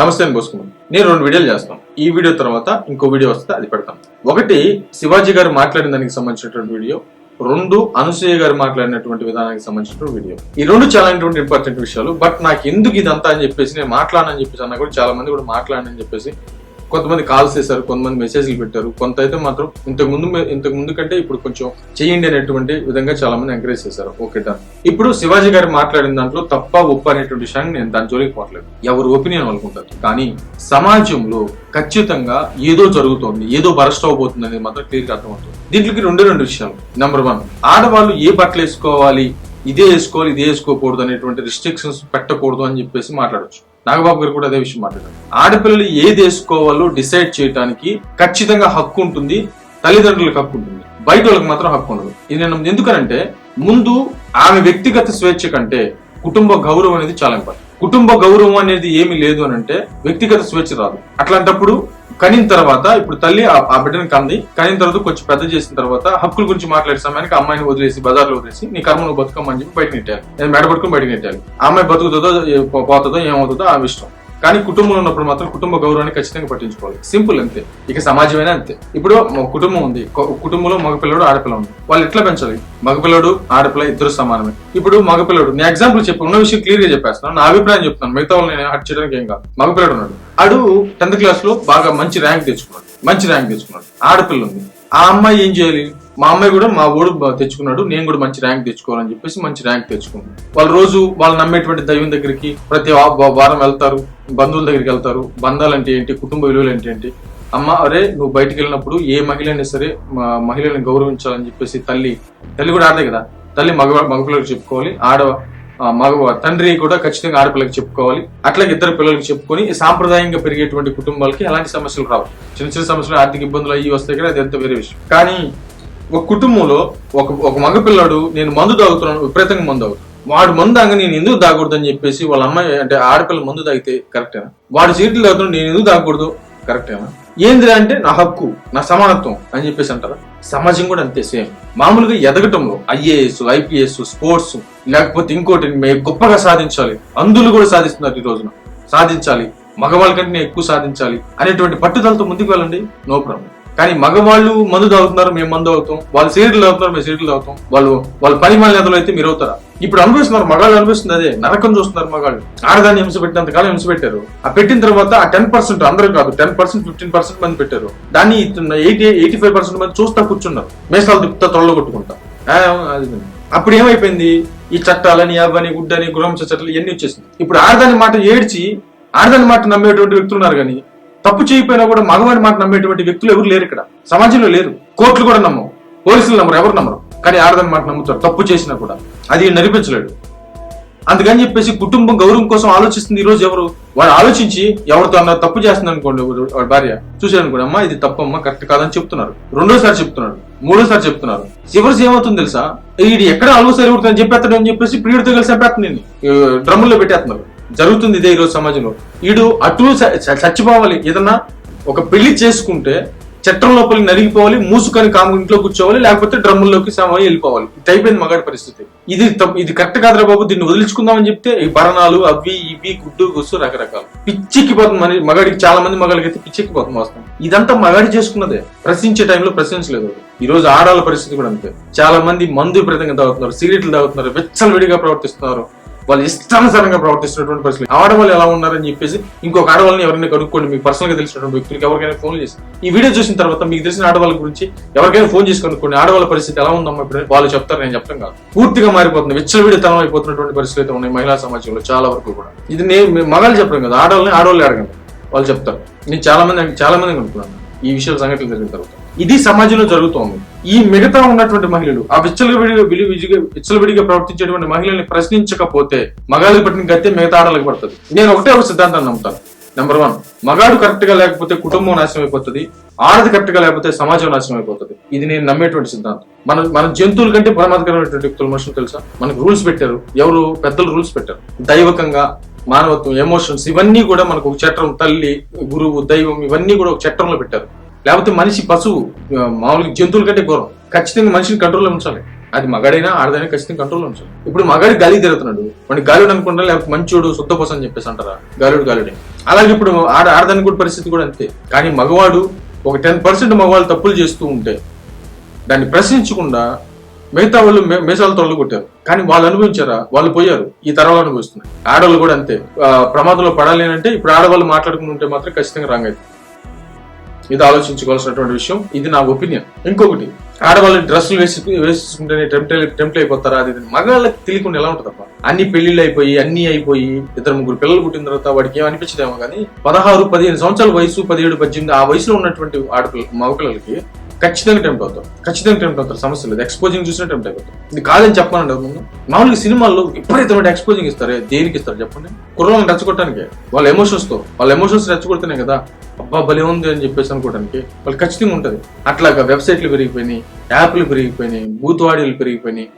నమస్తే అని పోసుకున్నాం నేను రెండు వీడియోలు చేస్తాం. ఈ వీడియో తర్వాత ఇంకో వీడియో వస్తే అది పెడతాం. ఒకటి శివాజీ గారు మాట్లాడిన దానికి సంబంధించినటువంటి వీడియో. రెండు అనసూయ గారు మాట్లాడినటువంటి విధానానికి సంబంధించినటువంటి వీడియో. ఈ రెండు చాలా ఇంపార్టెంట్ విషయాలు. బట్ నాకు ఎందుకు ఇదంతా అని చెప్పేసి నేను మాట్లాడనని చెప్పేసి అన్న కూడా చాలా మంది కూడా మాట్లాడనని చెప్పేసి కొంతమంది కాల్స్ చేశారు కొంతమంది మెసేజ్లు పెట్టారు. కొంత అయితే మాత్రం ఇంతకు ముందు ఇంతకు ముందు కంటే ఇప్పుడు కొంచెం చేయండి అనేటువంటి విధంగా చాలా మంది ఎంకరేజ్ చేశారు. ఓకే డన్ ఇప్పుడు శివాజీ గారు మాట్లాడిన దాంట్లో తప్ప ఒప్ప అనేటువంటి విషయాన్ని నేను దాని జోలికి పోవట్లేదు. ఎవరు ఒపీనియన్ అనుకుంటారు. కానీ సమాజంలో ఖచ్చితంగా ఏదో జరుగుతోంది ఏదో బరస్ట్ అవబోతుంది అనేది మాత్రం క్లియర్గా అర్థమవుతుంది. దీంట్లోకి రెండు రెండు విషయాలు. నెంబర్ వన్ ఆడవాళ్ళు ఏ బట్టలు వేసుకోవాలి ఇదే వేసుకోవాలి ఇదే వేసుకోకూడదు అనేటువంటి రిస్ట్రిక్షన్స్ పెట్టకూడదు అని చెప్పేసి మాట్లాడవచ్చు నాగబాబు గారు కూడా అదే విషయం మాట్లాడారు. ఆడపిల్లలు ఏది వేసుకోవాలో డిసైడ్ చేయడానికి ఖచ్చితంగా హక్కు ఉంటుంది తల్లిదండ్రులకు హక్కు ఉంటుంది. బయట వాళ్ళకి మాత్రం హక్కు ఉండదు. ఇది నేను ఎందుకనంటే ముందు ఆమె వ్యక్తిగత స్వేచ్ఛ కంటే కుటుంబ గౌరవం అనేది చాలా ఇంపార్టెంట్ కుటుంబ గౌరవం అనేది ఏమి లేదు అని అంటే వ్యక్తిగత స్వేచ్ఛ రాదు. అట్లాంటప్పుడు కనిన తర్వాత ఇప్పుడు తల్లి ఆ- బిడ్డను కంది. కనిన తర్వాత కొంచెం పెద్ద చేసిన తర్వాత హక్కుల గురించి మాట్లాడే సమయానికి అమ్మాయిని వదిలేసి బజార్లో వదిలేసి నీ కర్మ నువ్వు బతుకమ్మని చెప్పి బయటకు నెట్టాలి నేను మెడ పట్టుకుని బయటకు నెట్టాలి ఆ అమ్మాయి బతుకుతుందో పోతుందో ఏమవుతుందో ఆ ఇష్టం కానీ కుటుంబంలో ఉన్నప్పుడు మాత్రం కుటుంబ గౌరవాన్ని ఖచ్చితంగా పట్టించుకోవాలి. సింపుల్ అంతే. ఇక సమాజమైనా అంతే. ఇప్పుడు కుటుంబం ఉంది. కుటుంబంలో మగపిల్లడు ఆడపిల్ల ఉంది. వాళ్ళు ఎట్లా పెంచాలి? మగపిల్లడు ఆడపిల్ల ఇద్దరు సమానమే. ఇప్పుడు మగపిల్లడు నేను ఎగ్జాంపుల్ చెప్పి ఉన్న విషయం క్లియర్గా చెప్పేస్తున్నాను. నా అభిప్రాయం చెప్తున్నాను. మిగతా వాళ్ళని నేను హట్ చేయడానికి ఏం కాదు. మగపిల్లడు ఉన్నాడు. ఆడు టెన్త్ క్లాస్లో బాగా మంచి ర్యాంక్ తెచ్చుకున్నాడు. మంచి ర్యాంక్ తెచ్చుకున్నాడు. ఆడపిల్ల ఉంది. ఆ అమ్మాయి ఏం చేయాలి? మా అమ్మాయి కూడా మా ఓడు తెచ్చుకున్నాడు. నేను కూడా మంచి ర్యాంక్ తెచ్చుకోవాలని చెప్పేసి మంచి ర్యాంక్ తెచ్చుకున్నాను వాళ్ళు రోజు వాళ్ళు నమ్మేటువంటి దైవం దగ్గరికి ప్రతి వారం వెళ్తారు. బంధువుల దగ్గరికి వెళ్తారు. బంధాలు అంటే ఏంటి? కుటుంబ విలువలు అంటే ఏంటి? అమ్మ అరే నువ్వు బయటికి వెళ్ళినప్పుడు ఏ మహిళ అయినా సరే మా మహిళని గౌరవించాలని చెప్పేసి తల్లి తల్లి కూడా ఆడదే కదా? తల్లి మగ మగపిల్లలకు చెప్పుకోవాలి. ఆడ మగ తండ్రి కూడా ఖచ్చితంగా ఆడపిల్లకి చెప్పుకోవాలి. అట్లాగే ఇద్దరు పిల్లలకి చెప్పుకొని సాంప్రదాయంగా పెరిగేటువంటి కుటుంబాలకి ఎలాంటి సమస్యలు రావు. చిన్న చిన్న సమస్యలు ఆర్థిక ఇబ్బందులు అయ్యి వస్తాయి కదా? అది ఎంత వేరే విషయం. కానీ ఒక కుటుంబంలో ఒక ఒక మగపిల్లాడు నేను మందు తాగుతున్నాను విపరీతంగా మందు తాగుతాను వాడు మందు తాగ నేను ఎందుకు తాగకూడదు అని చెప్పేసి వాళ్ళ అమ్మాయి అంటే ఆడపిల్ల మందు తాగితే కరెక్టేనా వాడు సీట్లు తాగుతున్నాడు నేను ఎందుకు తాగకూడదు? కరెక్టేనా ఏందిరా అంటే నా హక్కు నా సమానత్వం అని చెప్పేసి అంటారా? సమాజం కూడా అంతే సేమ్. మామూలుగా ఎదగటంలో ఐఏఎస్ ఐపీఎస్ స్పోర్ట్స్ లేకపోతే ఇంకోటి మేము గొప్పగా సాధించాలి. అందులు కూడా సాధిస్తున్నారు ఈ రోజున. సాధించాలి. మగవాళ్ళ కంటే నేను ఎక్కువ సాధించాలి అనేటువంటి పట్టుదలతో ముందుకు వెళ్ళండి. No problem. కానీ మగవాళ్ళు మందు తాగుతున్నారు మేము మందు అవుతాం వాళ్ళు సీరియల్ తాగుతున్నారు మేము సీరియల్ తాగుతాం. వాళ్ళు వాళ్ళ పని మళ్ళీ అయితే మీరు అవుతారా? ఇప్పుడు అనుభవిస్తున్నారు మగాళ్ళు అనిపిస్తుంది అదే నరకం చూస్తున్నారు మగాళ్ళు. ఆడదాన్ని హింస పెట్టినంత కాలం హింస పెట్టారు. ఆ పెట్టిన తర్వాత ఆ టెన్ పర్సెంట్ అందరూ కాదు టెన్ పర్సెంట్ ఫిఫ్టీన్ పర్సెంట్ మంది పెట్టారు. దాన్ని ఎయిటీ ఎయిటీ ఫైవ్ పర్సెంట్ మంది చూస్తా కూర్చున్నారు. మేసాలు తిప్పుతా తొడలు కొట్టుకుంటా. అది అప్పుడు ఏమైపోయింది? ఈ చట్టాలని అవని గుడ్డని గృహంశ చట్టాలు ఇవన్నీ వచ్చేసింది ఇప్పుడు ఆడదాని మాట ఏడ్చి ఆడదాని మాట నమ్మేటువంటి వ్యక్తులు ఉన్నారు కానీ తప్పు చేయకపోయినా కూడా మగవారి మాట నమ్మేటువంటి వ్యక్తులు ఎవరు లేరు ఇక్కడ. సమాజంలో లేరు. కోర్టులు కూడా నమ్మవు. పోలీసులు నమ్మరు ఎవరు నమ్మరు. కానీ ఆడదాని మాట నమ్ముతారు. తప్పు చేసినా కూడా. అది నడిపించలేడు. అందుకని చెప్పేసి కుటుంబం గౌరవం కోసం ఆలోచిస్తుంది ఈ రోజు ఎవరు? వాడు ఆలోచించి ఎవరితో అన్న తప్పు చేస్తుంది అనుకోండి వాడి భార్య. చూశారు అనుకోండి అమ్మా ఇది తప్పు అమ్మా కరెక్ట్ కాదని చెప్తున్నారు. రెండోసారి చెప్తున్నాడు మూడోసారి చెప్తున్నారు. చివరి ఏమవుతుంది తెలుసా? ఇది ఎక్కడ ఆలోచన ఉడుతుందని చెప్పేస్తాడు అని చెప్పేసి ప్రియుడితో కలిసి చెప్పేస్తుంది డ్రమ్ముల్లో పెట్టేస్తున్నారు జరుగుతుంది ఇదే ఈ రోజు సమాజంలో వీడు అటు చచ్చిపోవాలి. ఏదన్నా ఒక పెళ్ళి చేసుకుంటే చట్టం లోపలికి నలిగిపోవాలి మూసుకొని కాము ఇంట్లో కూర్చోవాలి లేకపోతే డ్రమ్ముల్లోకి సమయం వెళ్ళిపోవాలి. ఇది అయిపోయింది మగాడి పరిస్థితి. ఇది ఇది కరెక్ట్ కాదురా బాబు దీన్ని వదిలించుకుందామని చెప్తే ఈ భరణాలు అవి ఇవి గుడ్డు గుస్సు రకరకాలు. పిచ్చికి పోతుంది మగాడికి చాలా మంది మగాడికి అయితే పిచ్చిక్కిపోతుంది వస్తాం ఇదంతా మగాడి చేసుకున్నదే. ప్రశ్నించే టైంలో ప్రశ్నించలేదు ఈ రోజు ఆడాల పరిస్థితి కూడా అంతే. చాలా మంది మందు విపరీతంగా తాగుతున్నారు సిగరెట్లు తాగుతున్నారు విచ్చలవిడిగా ప్రవర్తిస్తున్నారు. వాళ్ళు ఇష్టానుసారంగా ప్రవర్తిస్తున్నటువంటి పరిస్థితి ఆడవాళ్ళు ఎలా ఉన్నారని చెప్పేసి ఇంకొక ఆడవాళ్ళని ఎవరైనా కనుక్కోండి మీకు పర్సనల్గా తెలిసినటువంటి వ్యక్తులకు ఎవరికైనా ఫోన్ చేసి. ఈ వీడియో చూసిన తర్వాత మీకు తెలిసిన ఆడవాళ్ళ గురించి ఎవరికైనా ఫోన్ చేసి కనుక్కోండి ఆడవాళ్ళ పరిస్థితి ఎలా ఉందమ్మా ఇప్పుడు వాళ్ళు చెప్తారు నేను చెప్పడం కాదు. పూర్తిగా మారిపోతుంది విచ్చలవిడితనం అయిపోతున్నటువంటి పరిస్థితులు అయితే ఉన్నాయి మహిళా సమాజంలో చాలా వరకు కూడా. ఇది నేను మగాళ్ళు చెప్పడం కదా ఆడవాళ్ళని ఆడవాళ్ళు అడగండి. వాళ్ళు చెప్తారు. నేను చాలా మంది చాలా మంది కనుక్కున్నాను. ఈ విషయాలు సంఘటనలు జరిగిన తర్వాత. ఇది సమాజంలో జరుగుతోంది ఈ మిగతా ఉన్నటువంటి మహిళలు ఆ విచ్చలవిడిగా విలు విడిగా విచ్చలవిడిగా ప్రవర్తించేటువంటి మహిళల్ని ప్రశ్నించకపోతే మగాళ్ళకి పట్టిన గతే మిగతా ఆడలకు పడుతుంది. నేను ఒకటే ఒక సిద్ధాంతాన్ని నమ్ముతాను. నెంబర్ వన్ మగాడు కరెక్ట్గా లేకపోతే కుటుంబం నాశనం అయిపోతుంది ఆడది కరెక్ట్గా లేకపోతే సమాజం నాశనం అయిపోతుంది. ఇది నేను నమ్మేటువంటి సిద్ధాంతం. మన మన జంతువుల కంటే ప్రమాదకరమైనటువంటి వ్యక్తులు మనుషులు తెలుసా? మనకు రూల్స్ పెట్టారు. ఎవరు? పెద్దలు రూల్స్ పెట్టారు. దైవకంగా మానవత్వం ఎమోషన్స్ ఇవన్నీ కూడా మనకు ఒక చట్టం తల్లి గురువు దైవం ఇవన్నీ కూడా ఒక చట్టంలో పెట్టారు. లేకపోతే మనిషి పశువు మామూలుగా జంతువుల కంటే ఘోరం. ఖచ్చితంగా మనిషిని కంట్రోల్లో ఉంచాలి. అది మగాడైనా ఆడదైనా ఖచ్చితంగా కంట్రోల్లో ఉంచాలి. ఇప్పుడు మగాడి గాలి తిరుగుతున్నాడు. వాడిని గాలిడు అనుకుంటా లేకపోతే మంచోడు శుద్ధ అని చెప్పేసి అంటారా? గాలిడు గాలిడే. అలాగే ఇప్పుడు ఆడ ఆడదాని కూడా పరిస్థితి కూడా అంతే. కానీ మగవాడు ఒక టెన్ పర్సెంట్ మగవాళ్ళు తప్పులు చేస్తూ ఉంటే దాన్ని ప్రశ్నించకుండా మిగతా వాళ్ళు మే- మీసాలు తొలలు కొట్టారు. కానీ వాళ్ళు అనుభవించారా? వాళ్ళు పోయారు. ఈ తరాలు అనుభవిస్తున్నారు ఆడవాళ్ళు కూడా అంతే. ప్రమాదంలో పడాలి అంటే ఇప్పుడు ఆడవాళ్ళు మాట్లాడుకుని ఉంటే మాత్రం ఖచ్చితంగా రాంగ్ అవుతుంది ఇది ఆలోచించుకోవాల్సినటువంటి విషయం. ఇది నా ఒపీనియన్. ఇంకొకటి ఆడవాళ్ళు డ్రెస్సులు వేసి వేసుకుంటేనే టెంప్ట్ టెంప్ట్ అయిపోతారా? అది మగాళ్ళకి తెలియకుండా ఎలా ఉంటుంది తప్ప అన్ని పెళ్ళిళ్ళు అయిపోయి అన్ని అయిపోయి ఇద్దరు ముగ్గురు పిల్లలు పుట్టిన తర్వాత వాడికి ఏం అనిపించదేమో కానీ పదహారు పదిహేను సంవత్సరాల వయసు పదిహేడు పద్దెనిమిది ఆ వయసులో ఉన్నటువంటి ఆడపిల్ల మగపిల్లలకి ఖచ్చితంగా టెంప్ట్ అవుతారు ఖచ్చితంగా టెంప్ట్ అవుతారు. సమస్య లేదు. ఎక్స్పోజింగ్ చూసినా టెంప్ట్ అయిపోతారు ఇది కాదని చెప్పానండి ముందు. మామూలుగా సినిమాల్లో విపరీతమైన ఎక్స్పోజింగ్ ఇస్తారు. దేనికి ఇస్తారు చెప్పండి? కుర్రలను రెచ్చగొట్టడానికి. వాళ్ళ ఎమోషన్స్తో. వాళ్ళ ఎమోషన్స్ రెచ్చగొడితేనే కదా అబ్బా భలే ఉంది అని చెప్పేసి అనుకోవడానికి. వాళ్ళు ఖచ్చితంగా ఉంటుంది. అట్లాగా వెబ్సైట్లు పెరిగిపోయినాయి. యాప్లు పెరిగిపోయినాయి. బూత్వాడీలు పెరిగిపోయినాయి.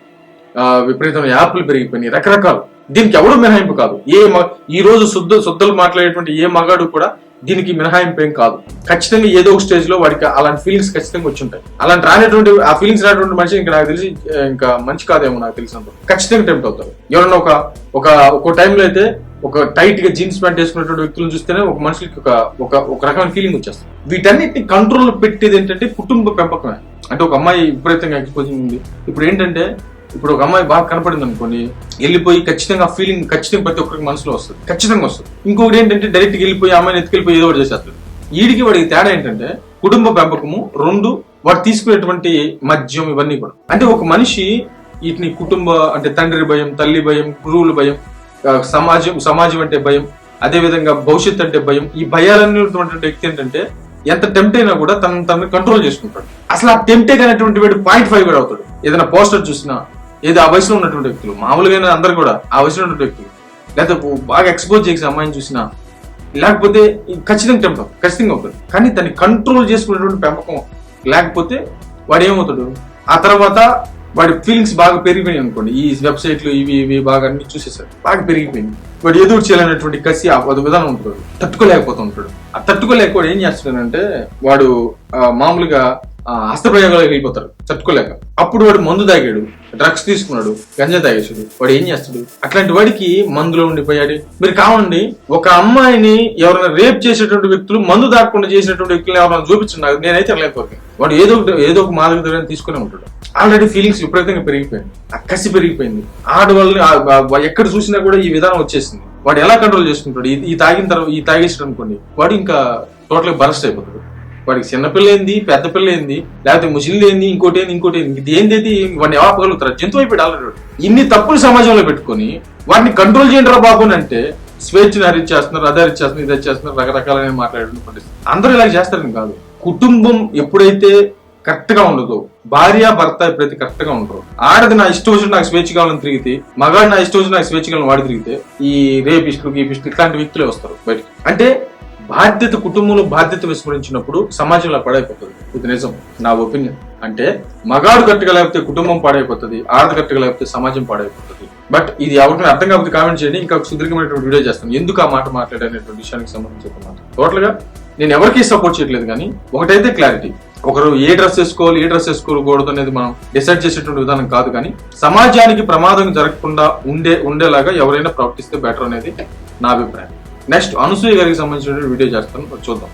విపరీతమైన యాప్లు పెరిగిపోయినాయి. రకరకాలు. దీనికి ఎవడు మినహాయింపు కాదు. ఏ మ- ఈ రోజు శుద్ధ శుద్ధలు మాట్లాడేటువంటి ఏ మగాడు కూడా దీనికి మినహాయింపు ఏం కాదు. ఖచ్చితంగా ఏదో ఒక స్టేజ్లో వాడికి అలాంటి ఫీలింగ్స్ ఖచ్చితంగా వచ్చి ఉంటాయి. అలాంటి రానటువంటి ఆ ఫీలింగ్స్ రానటువంటి మనిషి ఇంకా నాకు తెలిసి ఇంకా మంచి కాదేమో నాకు తెలిసినంత ఖచ్చితంగా టెంప్ట్ అవుతారు ఎవరన్నా ఒక ఒక ఒక టైంలో అయితే ఒక టైట్గా జీన్స్ ప్యాంట్ వేసుకున్నటువంటి వ్యక్తులను చూస్తేనే ఒక మనిషికి ఒక ఒక ఒక రకమైన ఫీలింగ్ వచ్చేస్తుంది. వీటన్నిటిని కంట్రోల్ పెట్టేది ఏంటంటే కుటుంబ పెంపకమే. అంటే ఒక అమ్మాయి విపరీతంగా ఎక్స్పోజింగ్ ఉంది. ఇప్పుడు ఏంటంటే ఇప్పుడు ఒక అమ్మాయి బాగా కనపడింది అనుకోండి వెళ్ళిపోయి ఖచ్చితంగా ఫీలింగ్ ఖచ్చితంగా ప్రతి ఒక్కరికి మనసులో వస్తుంది. ఖచ్చితంగా వస్తుంది. ఇంకొకటి ఏంటంటే డైరెక్ట్ వెళ్ళిపోయి అమ్మాయిని ఎత్తుకెళ్ళిపోయి ఏదో ఒకటి చేసేస్తాడు వీడికి వాడికి తేడా ఏంటంటే కుటుంబ పెంపకము రెండు వాడు తీసుకునేటువంటి మద్యం ఇవన్నీ కూడా. అంటే ఒక మనిషి వీటిని కుటుంబ అంటే తండ్రి భయం తల్లి భయం గురువుల భయం సమాజం సమాజం అంటే భయం అదే విధంగా భవిష్యత్ అంటే భయం ఈ భయాలన్నీ వ్యక్తి ఏంటంటే ఎంత టెంప్ట్ అయినా కూడా తన తనని కంట్రోల్ చేసుకుంటాడు. అసలు ఆ టెంప్టే అనేటువంటి వాడు పాయింట్ ఫైవ్ కూడా అవుతాడు. ఏదైనా పోస్టర్ చూసినా ఏదో ఆ వయసులో ఉన్నటువంటి వ్యక్తులు. మామూలుగా అందరు కూడా ఆ వయసులో ఉన్నటువంటి వ్యక్తులు. లేకపోతే బాగా ఎక్స్పోజ్ చేసి అమ్మాయిని చూసినా లేకపోతే ఖచ్చితంగా టెంప్ట్ ఖచ్చితంగా అవుతుంది కానీ దాన్ని కంట్రోల్ చేసుకునేటువంటి పెంపకం లేకపోతే వాడు ఏమవుతాడు? ఆ తర్వాత వాడి ఫీలింగ్స్ బాగా పెరిగిపోయినాయి అనుకోండి. ఈ వెబ్సైట్లు ఇవి ఇవి బాగా అన్ని చూసేసాడు. బాగా పెరిగిపోయింది. వాడు ఎదురు చేయాలనేటువంటి కసి ఆ ఒక విధానం ఉంటాడు తట్టుకోలేకపోతూ ఉంటాడు. ఆ తట్టుకోలేకపోతే ఏం చేస్తున్నాడంటే వాడు మామూలుగా హస్తప్రయోగాలకు వెళ్ళిపోతారు. తట్టుకోలేక. అప్పుడు వాడు మందు తాగాడు. డ్రగ్స్ తీసుకున్నాడు. గంజా తాగేసాడు వాడు ఏం చేస్తాడు? అట్లాంటి వాడికి మందులో ఉండిపోయాడు. మీరు కావండి ఒక అమ్మాయిని ఎవరైనా రేప్ చేసేటువంటి వ్యక్తులు మందు దాక్కుండా చేసినటువంటి వ్యక్తులు ఎవరైనా చూపించండి నేనైతే లేకపోతే వాడు ఏదో ఒకటి ఏదో ఒక మాదక ద్రవ్యాన్ని తీసుకునే ఉంటాడు. ఆల్రెడీ ఫీలింగ్స్ విపరీతంగా పెరిగిపోయింది. ఆ కసి పెరిగిపోయింది. ఆడవాళ్ళని ఎక్కడ చూసినా కూడా ఈ విధానం వచ్చేసింది. వాడు ఎలా కంట్రోల్ చేసుకుంటాడు? ఈ- ఈ తాగిన తర్వాత ఈ తాగేసాడు అనుకోండి వాడు ఇంకా టోటల్ బరస్ట్ అయిపోతాడు. వాడికి చిన్నపిల్ల ఏంది పెద్ద పిల్ల ఏంది లేకపోతే ముసిలి ఏంది ఇంకోటి ఏంది ఇంకోటి ఏంది ఇది ఏంది వాడిని ఎవరు ఆపగలుగుతారు జంతువు అయిపోయాడు ఆల్రెడీ ఇన్ని తప్పులు సమాజంలో పెట్టుకొని వాడిని కంట్రోల్ చేయండి రా బాబు అని అంటే స్వేచ్ఛను హరించేస్తున్నారు అదే హరించేస్తున్నారు ఇది చేస్తున్నారు రకరకాలనే మాట్లాడడం పరిస్థితి. అందరూ ఇలా చేస్తారని కాదు. కుటుంబం ఎప్పుడైతే కరెక్ట్గా ఉండదు భార్య భర్త ఎప్పుడైతే కరెక్ట్గా ఉండరు ఆడది నా ఇష్టం వచ్చిన నాకు స్వేచ్ఛ కావాలని తిరిగితే మగాడు నా ఇష్టం వచ్చిన నాకు స్వేచ్ఛ కావాలని వాడి తిరిగితే ఈ రేపిస్టులు గీపిస్టులు ఇట్లాంటి వ్యక్తులే వస్తారు బయటకి. అంటే బాధ్యత కుటుంబంలో బాధ్యత విస్మరించినప్పుడు సమాజంలో పాడైపోతుంది. ఇది నిజం. నా ఒపీనియన్. అంటే మగాడు కరెక్ట్గా లేకపోతే కుటుంబం పాడైపోతుంది ఆడది కరెక్ట్గా లేకపోతే సమాజం పాడైపోతుంది. బట్ ఇది ఎవరికి అర్థం కాకపోతే కామెంట్ చేయండి. ఇంకా సుదీర్ఘమైనటువంటి వీడియో చేస్తాను. ఎందుకు ఆ మాట మాట్లాడనేటువంటి విషయానికి సంబంధించి ఒక మాట. టోటల్గా నేను ఎవరికి సపోర్ట్ చేయట్లేదు కానీ ఒకటైతే క్లారిటీ. ఒకరు ఏ డ్రెస్ వేసుకోవాలి ఏ డ్రెస్ వేసుకోకూడదు అనేది మనం డిసైడ్ చేసేటువంటి విధానం కాదు కానీ సమాజానికి ప్రమాదం జరగకుండా ఉండే ఉండేలాగా ఎవరైనా ప్రవర్తిస్తే బెటర్ అనేది నా అభిప్రాయం. నెక్స్ట్ అనసూయ గారికి సంబంధించిన వీడియో చేస్తాను. చూద్దాం.